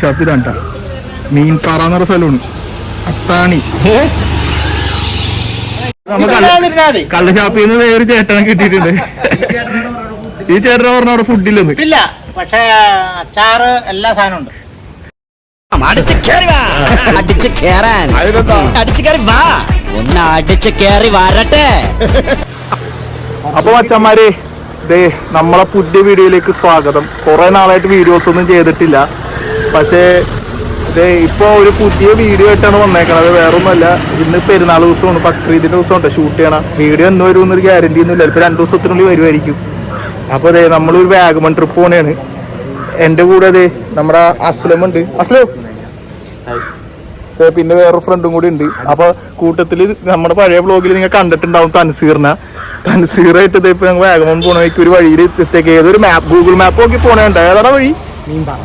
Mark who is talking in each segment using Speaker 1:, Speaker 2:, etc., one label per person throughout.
Speaker 1: Shop ഇതാണ്ട മീൻപാറ എന്ന് പറഞ്ഞ സ്ഥലമാണ്. അത്താണി. കള്ള- ഷാപ്പിൽ നിന്ന് വേറെ ഒരു ചേട്ടനെ കിട്ടിയിട്ടുണ്ട്. ഈ ചേട്ടനെ പറഞ്ഞ അവിടെ ഫുഡില്ലെന്ന്
Speaker 2: ഇല്ല പക്ഷേ അച്ചാറ് എല്ലാ സാധനവും ഉണ്ട്.
Speaker 3: അടിച്ച് കേറി വാ. അടിച്ച് കേറാൻ. അടിച്ച് കേറി വാ. ഒന്ന് അടിച്ച് കേറി വരട്ടെ.
Speaker 1: അപ്പൊ മച്ചന്മാരെ ദേ നമ്മളെ പുതിയ വീഡിയോയിലേക്ക് സ്വാഗതം. കുറെ നാളായിട്ട് വീഡിയോസ് ഒന്നും ചെയ്തിട്ടില്ല. പക്ഷേ ദേ ഇപ്പൊ ഒരു പുതിയ വീഡിയോ ആയിട്ടാണ് വന്നേക്കണത്. വേറൊന്നുമല്ല ഇന്ന് പെരുന്നാൾ ദിവസമാണ്. ബക്രീദിന്റെ ദിവസമുണ്ട്. ഷൂട്ട് ചെയ്യണം. വീഡിയോ എന്ന് വരും എന്നൊരു ഗ്യാരണ്ടി ഒന്നും ഇല്ല ഇപ്പൊ രണ്ടു ദിവസത്തിനുള്ളിൽ വരുമായിരിക്കും. അപ്പൊ അതെ നമ്മളൊരു വാഗമൺ ട്രിപ്പ് പോണേണ്. എന്റെ കൂടെ അതെ നമ്മുടെ അസ്ലം ഉണ്ട്. അസ്ലം! പിന്നെ വേറൊരു ഫ്രണ്ടും കൂടി ഉണ്ട്. അപ്പൊ കൂട്ടത്തിൽ നമ്മുടെ പഴയ ബ്ലോഗിൽ നിങ്ങൾ കണ്ടിട്ടുണ്ടാവും തൻസീറിനെ. തൻസീറായിട്ട് ഇതേ ഇപ്പൊ ഞങ്ങൾ വാഗമൺ വഴിക്ക് ഒരു വഴിയിൽ എത്തേക്ക് ഏതൊരു മാപ്പ് ഗൂഗിൾ മാപ്പ് നോക്കി പോണേണ്ട. ഏതാടാ വഴി? മീൻപാറ.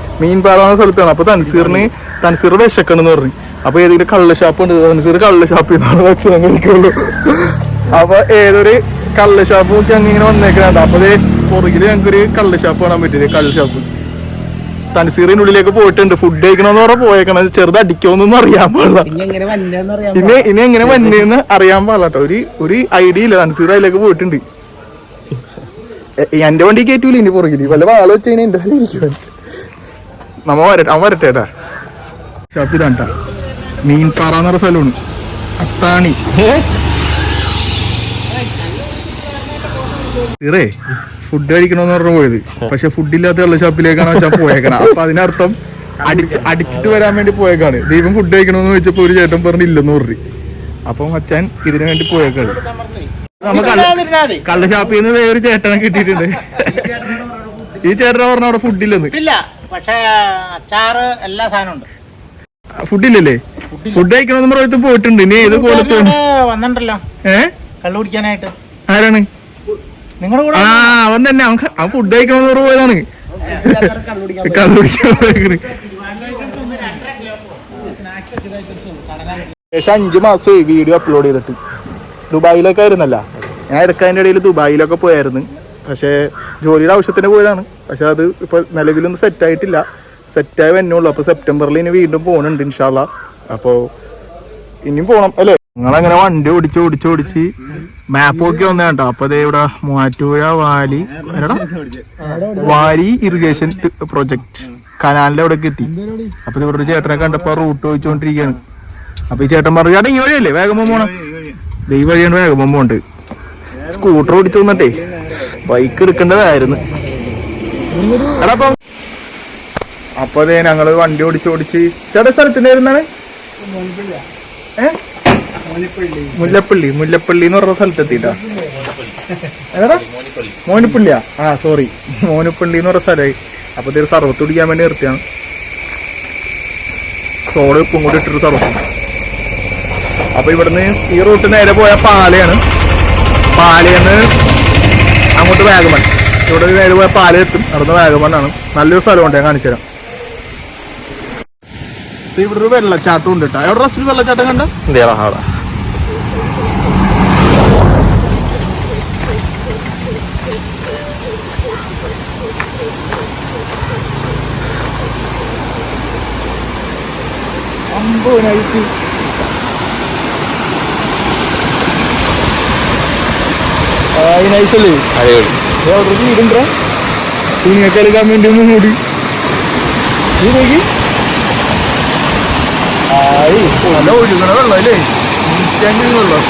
Speaker 1: എന്ന സ്ഥലത്താണ്. അപ്പൊ തൻസീറിന് തൻസീർ വിശക്കണെന്ന് പറഞ്ഞു. അപ്പൊ ഏതെങ്കിലും കള്ള ഷാപ്പ് ഉണ്ട്. തൻസീർ കള്ള ഷാപ്പിൽ നിന്നാണ് ഭക്ഷണം കഴിക്കുള്ളൂ. അപ്പൊ ഏതൊരു കള്ള ഷാപ്പ് നോക്കി അങ്ങനെ വന്നേക്കുന്നുണ്ട് അപ്പൊ അതേ പുറകിൽ ഞങ്ങൾക്കൊരു കള്ള ഷാപ്പ് കാണാൻ പറ്റിയത് കള്ള ഷാപ്പ് തൻസീറിന്റെ ഉള്ളിലേക്ക് പോയിട്ടുണ്ട്. ഫുഡ് കഴിക്കണമെന്ന് പറഞ്ഞാൽ പോയേക്കണം. ചെറുത് അടിക്കുമെന്നൊന്നും അറിയാൻ പാടില്ല. ഇനി ഇനി എങ്ങനെ വന്നേന്ന് അറിയാൻ പാടില്ല കേട്ടോ ഒരു ഒരു ഐഡിയ ഇല്ല. തൻസീർ അതിലേക്ക് പോയിട്ടുണ്ട്. എന്റെ വണ്ടി കയറ്റൂല ഇനി പുറകിൽ. വല്ല വാള വെച്ചാൽ എന്റെ ഇരിക്കും നമ്മ വരട്ടെ അവൻ വരട്ടെ ഏട്ടാ. ഷാപ്പ് ഇതാണ്ട മീൻപാറ എന്ന് പറഞ്ഞ സ്ഥലമാണ് അത്താണി. ഇറേ ഫുഡ് കഴിക്കണമെന്ന് പറഞ്ഞു പോയത്. പക്ഷെ ഫുഡില്ലാത്ത വെള്ള ഷാപ്പിലേക്കാണ് വെച്ചാൽ പോയേക്കണം. അപ്പൊ അതിനർത്ഥം അടിച്ച് അടിച്ചിട്ട് വരാൻ വേണ്ടി പോയേക്കാണ്. ദൈവം ഫുഡ് കഴിക്കണമെന്ന് വെച്ചപ്പോ ഒരു ചേട്ടൻ പറഞ്ഞു ഇല്ലെന്ന് പറഞ്ഞു. അപ്പൊ അച്ഛൻ ഇതിനു വേണ്ടി പോയേക്കാണ്. നമുക്ക് കള്ള- ഷാപ്പിൽ നിന്ന് ഒരു ചേട്ടനെ കിട്ടിയിട്ടുണ്ട്. ഈ ചേട്ടനെ പറഞ്ഞ അവിടെ ഫുഡില്ലെന്ന്
Speaker 2: ഇല്ല. പക്ഷേ അച്ചാറ് എല്ലാ സാധനവും ഉണ്ട്
Speaker 1: ഫുഡില്ലല്ലേ ഫുഡ് കഴിക്കണമെന്ന് പറഞ്ഞിട്ട് പോയിട്ടുണ്ട്. ഇനി ഏത് കോലത്ത്
Speaker 2: വന്നിട്ടുണ്ടല്ലോ.
Speaker 1: ഏ?
Speaker 2: കള്ളു കുടിക്കാനായിട്ട്.
Speaker 1: ആരാണ്?
Speaker 2: നിങ്ങളുടെ കൂടെ
Speaker 1: ആ അവൻ തന്നെ. അവൻ ഫുഡ് കഴിക്കണമെന്ന് പറഞ്ഞ പോയതാണ്. കള്ളു കുടിക്കാൻ ഏകദേശം അഞ്ചു മാസമായി വീഡിയോ അപ്ലോഡ് ചെയ്തിട്ട്. ദുബായിലൊക്കെ ആയിരുന്നല്ല. ഞാൻ ഇടയ്ക്ക് അതിന്റെ ഇടയിൽ ദുബായിലൊക്കെ പോയായിരുന്നു. പക്ഷേ ജോലിയുടെ ആവശ്യത്തിന് പോയതാണ്. പക്ഷെ അത് ഇപ്പോൾ നിലവിലൊന്നും സെറ്റായിട്ടില്ല സെറ്റായി വന്നുള്ളൂ അപ്പോൾ സെപ്റ്റംബറിൽ ഇനി വീണ്ടും പോകുന്നുണ്ട് ഇൻഷാല്ല അപ്പോൾ ഇനിയും പോകണം അല്ലേ? നിങ്ങളങ്ങനെ വണ്ടി ഓടിച്ച് ഓടിച്ച് ഓടിച്ച് മാപ്പ് നോക്കി വന്നേ കേട്ടോ. അപ്പൊ ദേ ഇവിടെ Muvattupuzha valley valley irrigation project കനാലിന്റെ അവിടെ എത്തി. അപ്പൊ ഇവിടെ ഒരു ചേട്ടനെ കണ്ടപ്പോ റൂട്ട് ചോദിച്ചുകൊണ്ടിരിക്കുകയാണ് അപ്പൊ ഈ ചേട്ടൻ പറഞ്ഞു ചേട്ടാ ഈ വഴിയല്ലേ? വേഗം പോകണം ഈ വഴിയാണ് വേഗം പോകണ്ട് സ്കൂട്ടർ ഓടിച്ചു വന്നിട്ടേ. ബൈക്ക് എടുക്കേണ്ടതായിരുന്നു. എടാ അപ്പം അതെ ഞങ്ങൾ വണ്ടി ഓടിച്ച് ഓടിച്ച് ചേട്ടാ സ്ഥലത്തിന്റെ പേരെന്താണ് ഏ? മുല്ലപ്പള്ളി മുല്ലപ്പള്ളി എന്ന് പറഞ്ഞ സ്ഥലത്തെത്തിട്ടാ മോനിപ്പള്ളിയാ? ആ സോറി മോനിപ്പള്ളി എന്ന് പറഞ്ഞ സ്ഥലമായി. അപ്പൊ ഇതൊരു സർവത്ത് കുടിക്കാൻ വേണ്ടി നിർത്തിയാണ്. സോൾ ഉപ്പും കൂടി ഇട്ടൊരു സർവത്ത് അപ്പൊ ഇവിടുന്ന് ഈ റൂട്ട് നേരെ പോയ പാലയാണ്. പാലയെന്ന് അങ്ങോട്ട് വാഗമൺ ഇവിടെ നേരെ പോയ പാല എത്തും അവിടുന്ന് വാഗമണ്ണാണ് നല്ലൊരു സ്ഥലമുണ്ട് ഞാൻ കാണിച്ചു തരാം. ഇവിടെ ഒരു വെള്ളച്ചാട്ടം ഉണ്ട് കേട്ടോ എവിടെ റസ്റ്റ് വെള്ളച്ചാട്ടം കണ്ട? അമ്പോ നൈസ് ആയി നൈസ് അല്ലേ അവിടെ വീടുണ്ടോ നിങ്ങൾക്ക് എടുക്കാൻ വേണ്ടി ഒന്ന് മൂടി. നീ നോക്കി. ആയി. നല്ല ഒഴുകണ വെള്ളം അല്ലേ? വെള്ളം.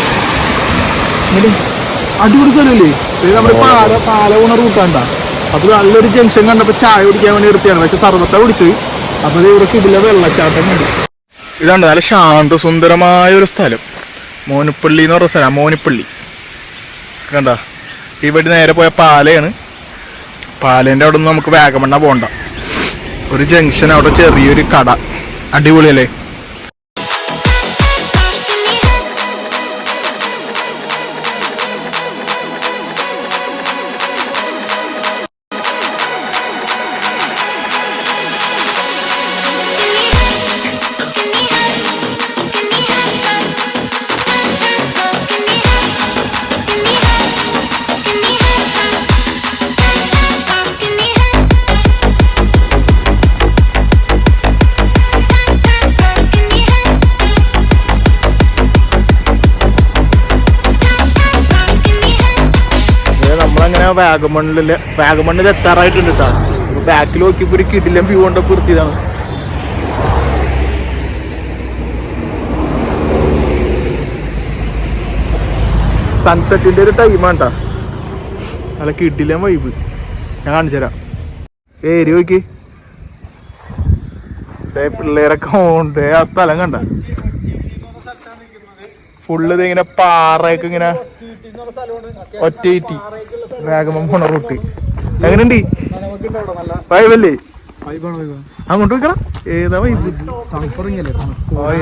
Speaker 1: അടിപൊളി സ്ഥലമല്ലേ? ഇത് നമ്മുടെ പാല പാല പോണ റൂട്ടാണ്ട അത് നല്ലൊരു ജംഗ്ഷൻ കണ്ടപ്പോ ചായ കുടിക്കാൻ വേണ്ടി നിർത്തിയാണ്. പക്ഷെ സർവത്ത കുടിച്ചത് അപ്പൊ ഇവർക്ക് ഇതിലെ വെള്ളച്ചാട്ടം കണ്ടു. ഇതാണ്ട് നല്ല ശാന്ത സുന്ദരമായ ഒരു സ്ഥലം. മോനിപ്പള്ളി എന്ന് പറഞ്ഞ സ്ഥലം. മോനിപ്പള്ളി. കണ്ട? ഇവിടെ നേരെ പോയ പാലയാണ്. പാലേന്റെ അവിടെ നിന്ന് നമുക്ക് വാഗമണ്ണ പോണ്ട. ഒരു ജംഗ്ഷൻ അവിടെ ചെറിയൊരു കട. അടിപൊളിയല്ലേ? വാഗമണ്ണിൽ വാഗമണ്ണിൽ എത്താറായിട്ടുണ്ട് കേട്ടോ ബാക്കിൽ നോക്കിയപ്പോ ഒരു കിടിലം വ്യൂ കൊണ്ടൊക്കെ നിർത്തിയതാണ് സൺസെറ്റിന്റെ ഒരു ടൈമാണ് കേട്ടോ നല്ല കിടിലം വൈബ് ഞാൻ കാണിച്ചു തരാം. ഏരി നോക്കി. പിള്ളേരൊക്കെ ഉണ്ട്. ആ സ്ഥലം കണ്ട. ഫുള്ള് ഇങ്ങനെ പാറയൊക്കെ ഇങ്ങനെ ഒറ്റയിറ്റി വേഗമം പോണ റൂട്ട് എങ്ങനെയുണ്ട്? വൈബല്ലേ? അങ്ങോട്ട് വെക്കണം ഏതാ വൈബ്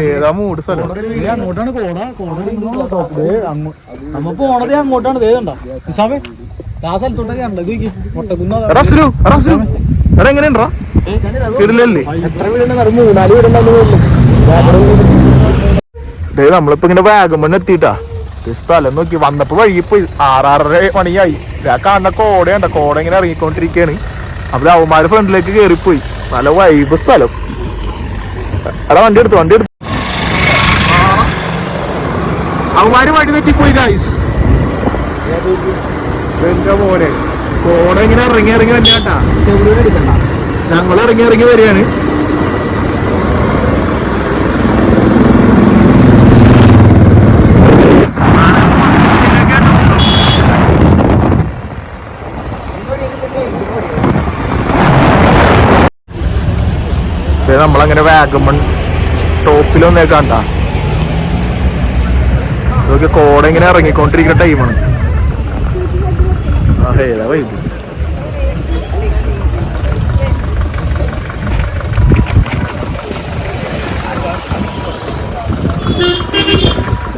Speaker 1: ഏതാ മൂട് സ്ഥലം?
Speaker 4: അങ്ങോട്ടാണ് നമ്മ പോണത് അങ്ങോട്ടാണ് ആ സ്ഥലത്തോട്ടൊക്കെ മുട്ടക്കുന്ന
Speaker 1: റസ്ലു റസ്ലു
Speaker 4: എത്ര
Speaker 1: മൂന്നാൽ നമ്മളിപ്പോ ഇങ്ങനെ വാഗമണ് എത്തിയിട്ടാ. ഈ സ്ഥലം നോക്കി വന്നപ്പോ വഴി പോയി. ആറാറര മണിയായി. ആ കാണുന്ന കോടയുണ്ട കോട ഇങ്ങനെ ഇറങ്ങിക്കൊണ്ടിരിക്കുകയാണ് അപ്പൊ അവന്മാര് ഫ്രണ്ടിലേക്ക് കേറിപ്പോയി. നല്ല വൈബ് സ്ഥലം. എടാ വണ്ടി എടുത്തു വണ്ടി എടുത്തു. അവന്മാര് വഴി തെറ്റിപ്പോയി ഗൈസ് എന്റെ മോനെ. കോട ഇങ്ങനെ ഇറങ്ങി ഇറങ്ങി വന്നാട്ടാ ഞങ്ങൾ ഇറങ്ങി ഇറങ്ങി വരികയാണ്. ഇത് നമ്മളങ്ങനെ വാഗമൺ ടോപ്പിലൊന്നേ വന്നേക്കാണ്ട ഇതൊക്കെ കോട ഇങ്ങനെ ഇറങ്ങിക്കൊണ്ടിരിക്കുന്ന ടൈമാണ് ആ ഏതാ വൈബ്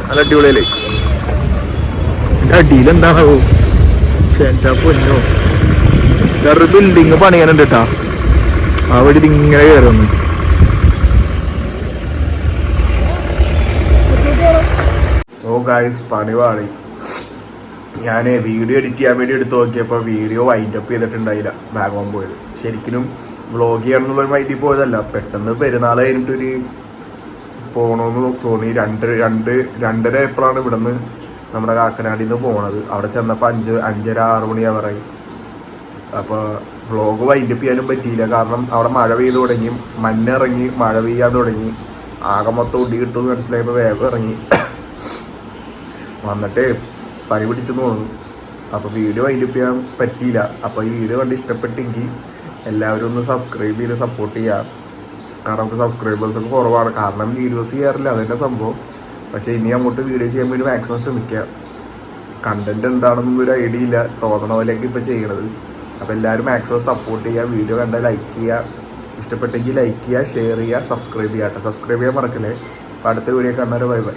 Speaker 1: നല്ല അടിപൊളിയല്ലേ? എന്റെ അടിയിൽ എന്താണാവോ ചേട്ടാ പൊന്നോ. വേറൊരു ബിൽഡിങ് പണിയാനുണ്ട് കേട്ടാ വഴി ഇതിങ്ങനെ കയറുന്നു ഗായ്സ് പണി പാളി ഞാൻ വീഡിയോ എഡിറ്റ് ചെയ്യാൻ വേണ്ടി എടുത്ത് നോക്കിയപ്പോൾ വീഡിയോ വൈൻഡ് അപ്പ് ചെയ്തിട്ടുണ്ടായില്ല ബാഗോം പോയത്. ശരിക്കും വ്ളോഗ് ചെയ്യണമെന്നുള്ളൊരു മൈൻഡിൽ പോയതല്ല പെട്ടെന്ന് പെരുന്നാൾ കഴിഞ്ഞിട്ടൊരു പോകണമെന്ന് തോന്നി. രണ്ട് രണ്ട് രണ്ടര എപ്പോഴാണ് ഇവിടുന്ന് നമ്മുടെ കാക്കനാടിൽ നിന്ന് പോണത്? അവിടെ ചെന്നപ്പോൾ അഞ്ച് അഞ്ചര ആറ് മണിയാവറായി അപ്പോൾ വ്ളോഗ് വൈൻഡപ്പ് ചെയ്യാനും പറ്റിയില്ല. കാരണം അവിടെ മഴ പെയ്തു തുടങ്ങി മഞ്ഞിറങ്ങി മഴ പെയ്യാൻ തുടങ്ങി. ആകെ മൊത്തം ഒടി കിട്ടുമെന്ന് മനസ്സിലായപ്പോൾ വേഗം ഇറങ്ങി. വന്നിട്ട് പനി പിടിച്ചെന്ന് തോന്നുന്നു. അപ്പോൾ വീഡിയോ വൈൻഡപ്പ് ചെയ്യാൻ പറ്റിയില്ല. അപ്പോൾ ഈ വീഡിയോ കണ്ട് ഇഷ്ടപ്പെട്ടെങ്കിൽ എല്ലാവരും ഒന്ന് സബ്സ്ക്രൈബ് ചെയ്ത് സപ്പോർട്ട് ചെയ്യുക കാരണം നമുക്ക് സബ്സ്ക്രൈബേഴ്സ് ഒക്കെ കുറവാണ്. കാരണം വീഡിയോസ് ചെയ്യാറില്ല. അതിന്റെ സംഭവം. പക്ഷേ ഇനി അങ്ങോട്ട് വീഡിയോ ചെയ്യാൻ വേണ്ടി മാക്സിമം ശ്രമിക്കുക കണ്ടന്റ് എന്താണെന്നൊന്നും ഒരു ഐഡിയ ഇല്ല. തോന്നണ പോലെയൊക്കെ ഇപ്പോൾ ചെയ്യണത്. അപ്പോൾ എല്ലാവരും മാക്സിമം സപ്പോർട്ട് ചെയ്യുക വീഡിയോ കണ്ടാൽ ലൈക്ക് ചെയ്യുക ഇഷ്ടപ്പെട്ടെങ്കിൽ ലൈക്ക് ചെയ്യുക ഷെയർ ചെയ്യുക സബ്സ്ക്രൈബ് ചെയ്യുക സബ്സ്ക്രൈബ് ചെയ്യാൻ മറക്കല്ലേ. അപ്പോൾ അടുത്ത വീഡിയോ കാണുന്നവരെ ബൈ ബൈ